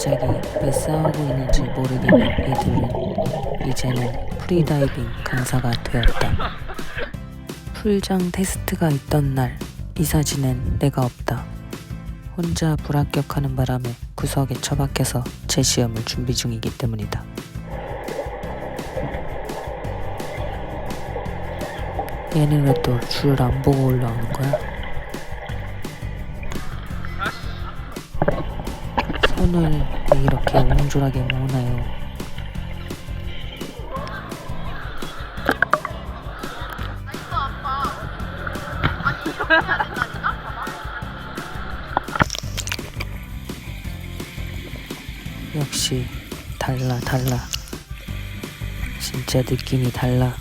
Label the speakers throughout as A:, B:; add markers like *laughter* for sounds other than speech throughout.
A: 갑자기 왜 싸우고 있는지 모르겠는 이들은 이제는 프리다이빙 강사가 되었다. 풀장 테스트가 있던 날 이 사진엔 내가 없다. 혼자 불합격하는 바람에 구석에 처박혀서 재시험을 준비 중이기 때문이다. 얘는 왜 또 줄 안 보고 올라오는 거야? 손을 왜 이렇게 옹졸하게 모으나요? 역시 달라 달라 진짜 느낌이 달라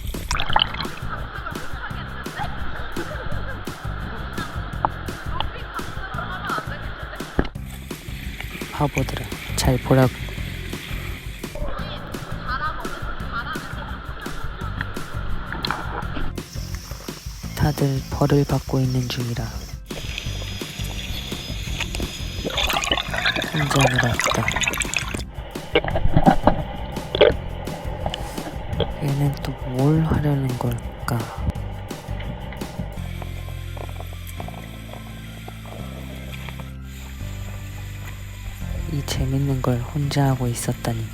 A: 바보들아 잘 보라고. 다들 벌을 받고 있는 중이라 혼자 놀았다. 얘는 또 뭘 하려는 걸까 이 재밌는 걸 혼자 하고 있었다니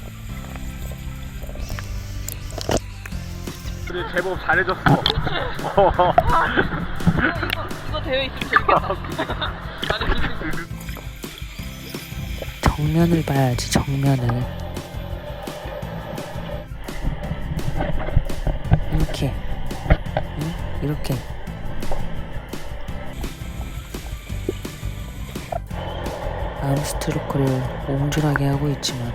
B: 우리 제법 잘해줬어.
C: 이거 되어 있으면 재밌겠다.
A: 정면을 봐야지 정면을 이렇게 응? 이렇게 암스트로크를 옹졸하게 하고 있지만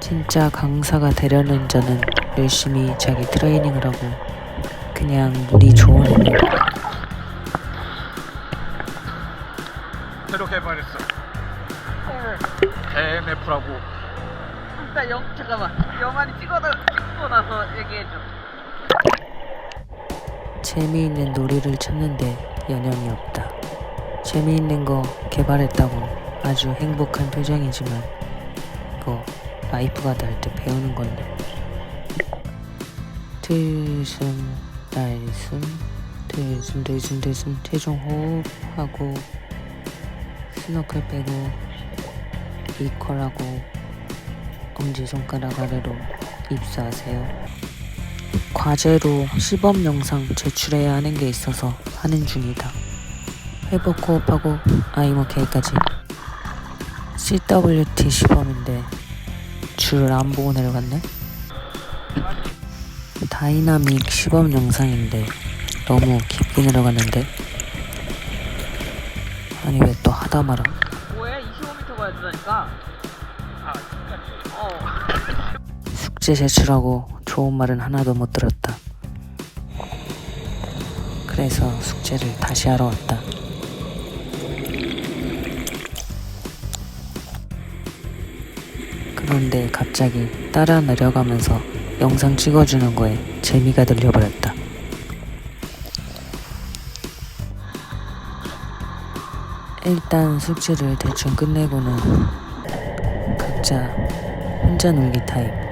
A: 진짜 강사가 되려는 자는 열심히 자기 트레이닝을 하고 그냥 물이 좋은
B: 새로 개발했어. KMF라고.
C: 일단 영 잠깐만 영환이 찍어다 찍고 나서 얘기해줘.
A: 재미있는 놀이를 찾는데 연연이 없다. 재미있는 거 개발했다고 아주 행복한 표정이지만 그거 라이프가드 할 때 배우는 건데 들숨 날숨 들숨 들숨 들숨 최종 호흡하고 스노클 빼고 이퀄하고 엄지손가락 아래로 입수하세요. 과제로 시범 영상 제출해야 하는 게 있어서 하는 중이다. 회복 호흡하고 아이모케이까지 CWT 시범인데 줄을 안 보고 내려갔네? 다이나믹 시범 영상인데 너무 깊게 내려갔는데? 아니 왜 또 하다 말아?
C: 뭐해? 25m 가야 된다니까.
A: 숙제 제출하고 좋은 말은 하나도 못 들었다. 그래서 숙제를 다시 하러 왔다. 그런데 갑자기 따라 내려가면서 영상 찍어주는 거에 재미가 들려버렸다. 일단 숙제를 대충 끝내고는 각자 혼자 놀기 타임.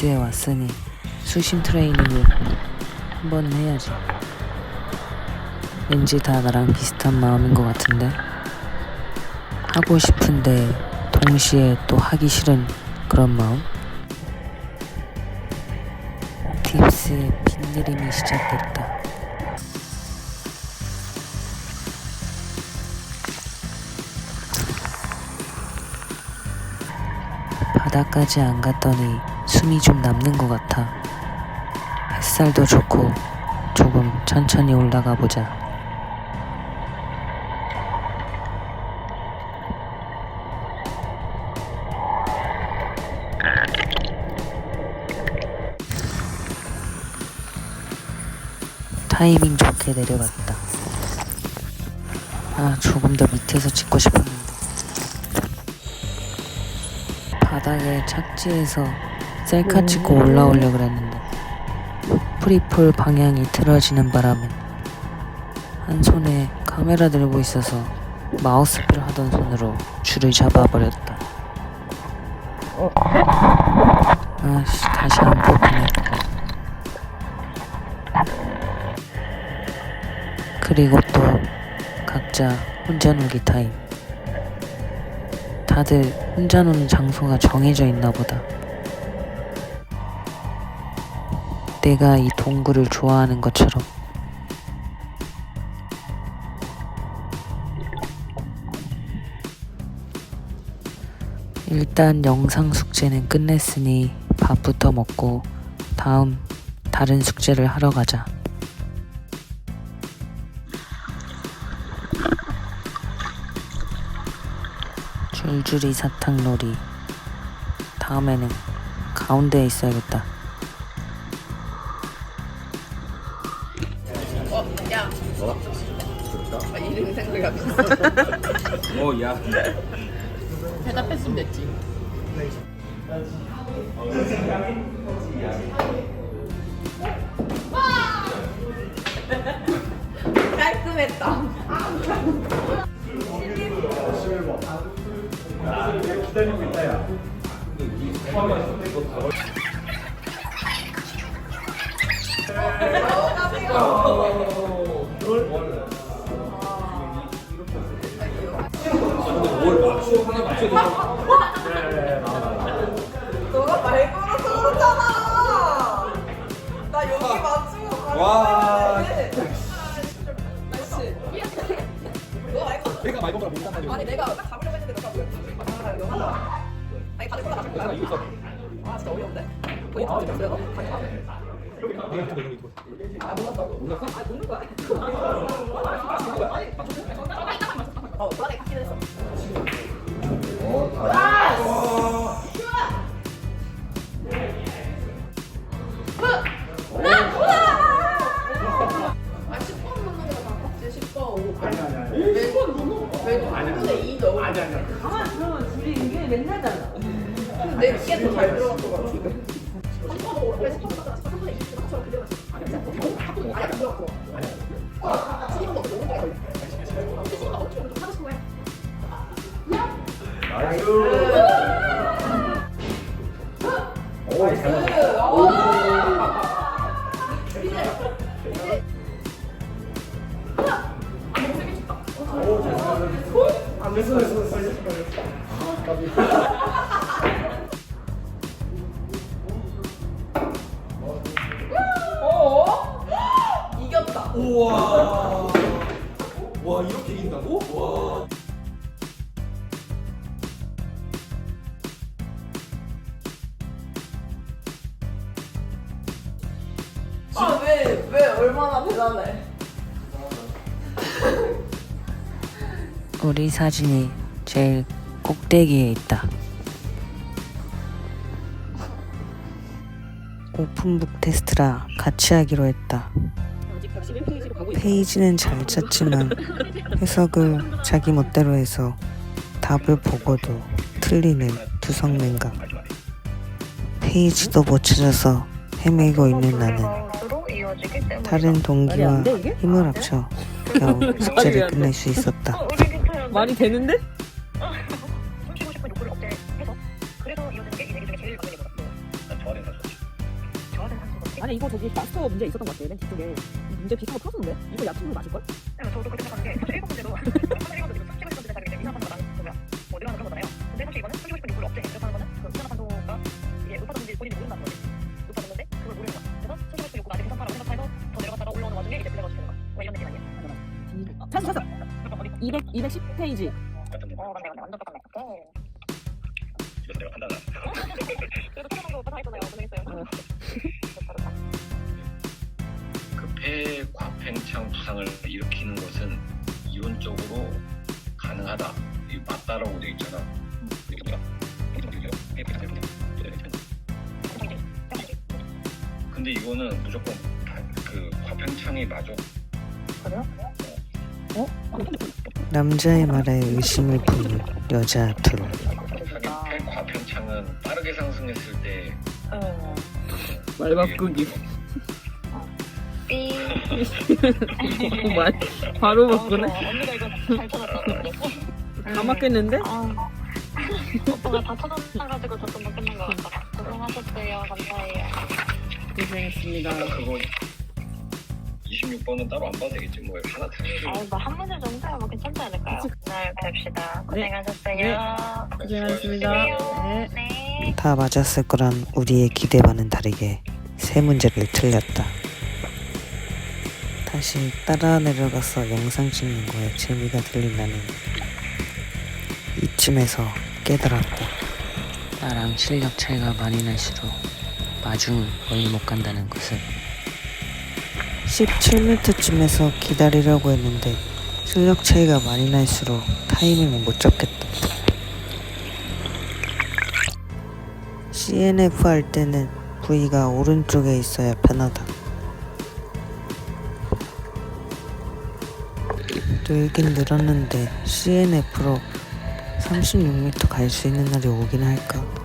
A: 딥스에 왔으니 수심 트레이닝을 한번 해야지. 왠지 다 나랑 비슷한 마음인 것 같은데 하고 싶은데 동시에 또 하기 싫은 그런 마음. 딥스의 빗내림이 시작됐다. 바다까지 안 갔더니 숨이 좀 남는 것 같아. 햇살도 좋고 조금 천천히 올라가 보자. 타이밍 좋게 내려갔다. 아, 조금 더 밑에서 찍고 싶었는데. 바닥에 착지해서 셀카 찍고 올라오려 그랬는데 프리폴 방향이 틀어지는 바람에 한 손에 카메라 들고 있어서 마우스를 하던 손으로 줄을 잡아버렸다. 아씨 다시 안 뽑히네. 그리고 또 각자 혼자 놀기 타임. 다들 혼자 노는 장소가 정해져 있나 보다. 내가 이 동굴을 좋아하는 것처럼. 일단 영상 숙제는 끝냈으니 밥부터 먹고 다음 다른 숙제를 하러 가자. 줄줄이 사탕놀이. 다음에는 가운데에 있어야겠다.
C: 이름 생각이 안 나.
B: 어, 야.
C: 대답했으면 됐지. 깔끔했다.
B: 기다리고 있다, 야.
C: 너가 말 걸어서 그렇잖아. 나 여기 맞추고
B: 와.
C: 너말 걸어.
B: 내가 말고 못 간다.
C: 아니 내가 딱 잡으려고 했는데 너가 왜? 아, 영화. 아니 다들 골라 잡을 거야. 아 진짜 어이없네. 거의 다 잡혔어요. 아 몰랐어. 몰랐어? 아 모르는 거야. 어, 불안해 갖긴 했어. 아 10번 넣는 게 낫지 10번 5. 아니 아니 아니. 왜 10번 넣어? 왜 2분의 2 넣어? 아니 아니. 아 그러면 둘이 이게 맨날잖아. 근데 이게 더잘 들어간 것 같은데. 한 번도 10번 넣었잖
B: 우와. 와, 이렇게 이긴다고? 와.
C: 아, 왜, 왜, 얼마나 대단해.
A: 우리 사진이 제일 꼭대기에 있다. 오픈북 테스트라 같이 하기로 했다. 페이지는 잘 짰지만 해석을 자기 멋대로 해서 답을 보고도 틀리는 두성냉각. 페이지도 못 찾아서 헤매고 있는 나는 다른 동기와 힘을 합쳐 겨우 숙제를 끝낼 수 있었다.
D: 말이 되는데? 아니 이거 저기 마스터 문제 있었던 것 같아 맨 뒤쪽에 문제 비슷한 거 풀었었는데? 이거 약품으로 맞을걸?
E: 저도 그렇게 생각하는 게 사실 일곱 문제도 사실 일곱 문제도 지금 훔치고 싶은 대상인데 이산화탄소가 나는 거야. 뭐 늘어나는 그런 거잖아요. 근데 사실 이거는 훔치고 싶은 욕구를 이렇게 하는 거는 그 이산화탄소가 이게 높아졌는지 본인이 모른다는 거지. 높아졌는데 그걸 모르는 거야. 그래서 훔치고 싶은 욕구가 아직 괜찮다라고 생각해서 더 내려갔다가 올라오는 와중에 이제 블랙아웃이 되는 거야. 뭐 이런 느낌 아니야?
D: 아, 찾았어 찾았어
E: 어디?
D: 200, 210페이지
E: 집에서 내가 판단을. 그래도 최소 정도 다 했잖아요. 고생했어요.
F: 폐 과팽창 부상을 일으키는 것은 이론적으로 가능하다. 이 맞다라고 돼 있잖아. 근데 이거는 무조건 다- 그 과팽창이 맞아.
A: 남자의 말에 의심을 품는 여자 둘.
F: 하긴 폐 좌편창은 빠르게 상승했을 때
E: 어.
D: 말 바꾸기.
E: 삐.
D: 말 바로
E: 어,
D: 바꾸네.
E: 좋아. 언니가 이거 잘 찾았다.
D: 다 맞겠는데?
E: 아. 오빠가 다 찾아가지고 저 금방 끝난 것 같다. 고생하셨어요. 감사해요.
D: 고생했습니다.
F: 그거 26번은 따로 안 봐도 되겠지 뭐 하나 틀리고
E: 아유, 뭐한 문제 정도야 뭐 괜찮지 않을까요? 네, 봅시다.
D: 네.
E: 고생하셨어요.
D: 고생하셨습니다. 네.
E: 네.
A: 다 맞았을 거란 우리의 기대와는 다르게 세 문제를 틀렸다. 다시 따라 내려가서 영상 찍는 거에 재미가 들린 나는 이쯤에서 깨달았다. 나랑 실력 차이가 많이 날수록 마중을 멀리 못 간다는 것을 17m쯤에서 기다리려고 했는데 실력 차이가 많이 날수록 타이밍을 못 잡겠다. CNF 할 때는 V가 오른쪽에 있어야 편하다. 늘긴 늘었는데 CNF로 36m 갈 수 있는 날이 오긴 할까?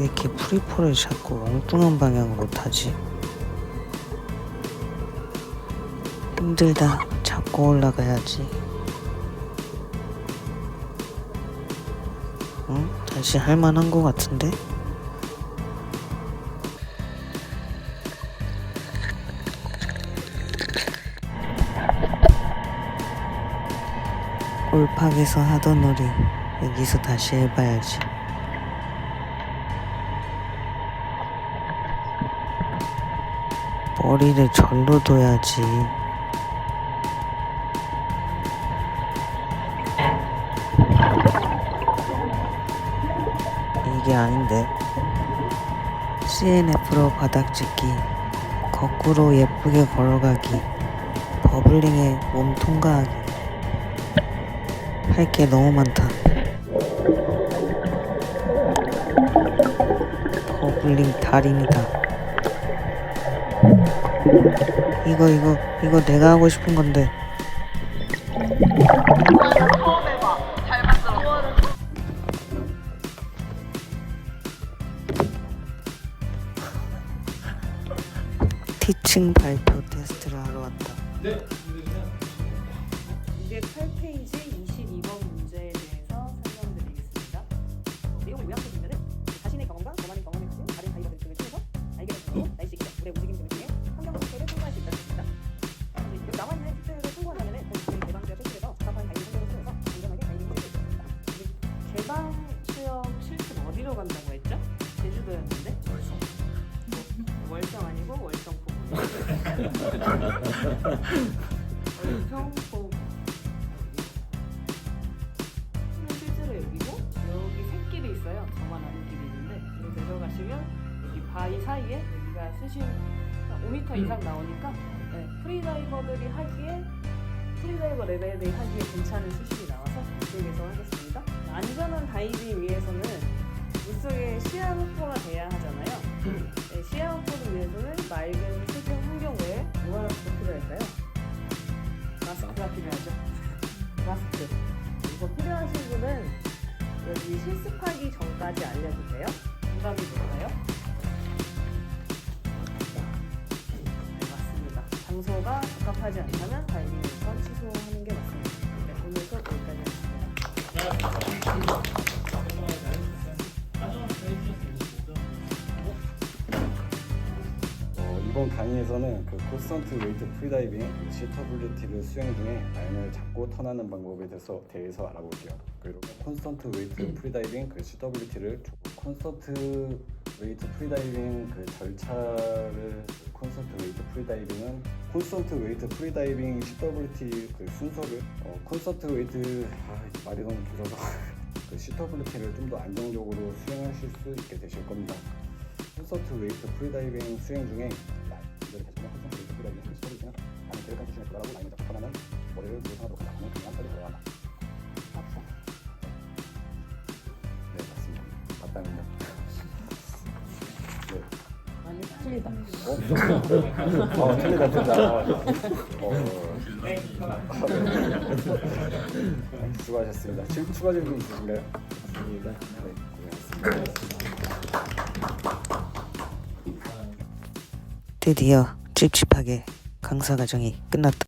A: 왜 이렇게 프리포를 자꾸 엉뚱한 방향으로 타지? 힘들다. 잡고 올라가야지. 응? 다시 할만한 것 같은데? 올팍에서 하던 놀이 여기서 다시 해봐야지. 머리를 절로 둬야지. 이게 아닌데. CNF로 바닥 찍기, 거꾸로 예쁘게 걸어가기, 버블링에 몸 통과하기. 할 게 너무 많다. 버블링 달인이다. 이거 이거 이거 내가 하고 싶은 건데. *laughs* 티칭 발표
D: 여기 내려가시면 여기 바위 사이에 여기가 수심 5m 이상 나오니까 네, 프리다이버들이 하기에 프리다이버 레벨들이 하기에 괜찮은 수심이 나와서 이쪽에서 하겠습니다. 안전한 다이빙 위해서는 물속에 시야 확보가 돼야 하잖아요. 네, 시야 확보를 위해서는 맑은 수중 환경 외에 뭐가 더 필요할까요? 마스크가 필요하죠. *laughs* 마스크. 이거 필요하신 분은 여기 실습하기 전까지 알려도 돼요? 정답이 뭘까요? 네, 맞습니다. 장소가 적합하지 않다면 다이빙 우선 취소하는 게 맞습니다.
G: 이번 강의에서는 그 콘스턴트 웨이트 프리다이빙 시터블리티를 수행 중에 라인을 잡고 턴하는 방법에 대해서, 대해서 알아볼게요. 그리고 콘스턴트 웨이트 프리다이빙 그 시터블리티를 콘스턴트 웨이트 프리다이빙 그 절차를 콘스턴트 웨이트 프리다이빙은 콘스턴트 웨이트 프리다이빙 시터블리티 그 순서를 어, 콘스턴트 웨이트 아, 말이 너무 길어서 *laughs* 그 시터블리티를 좀 더 안정적으로 수행하실 수 있게 되실 겁니다. 콘서트 웨이트 프리다이빙 수행 중에 대신에 학생 대입이라는 한 시설이나 아니 계획한 수준에 도달하고 나이 먼저 벗어나는 머리를 예상하도록 하다 보면 그냥 빨리 들어야 한다. 합성. 네, 맞습니다. 맞다면요. 네.
D: 아니
C: 틀리다.
G: 어? 어, 틀리다, 틀리다. 어, 어. 수고하셨습니다. 질문 추가 질문 있으신가요? 아닙니다. 네, 고맙습니다.
A: 드디어 찝찝하게 강사 과정이 끝났다.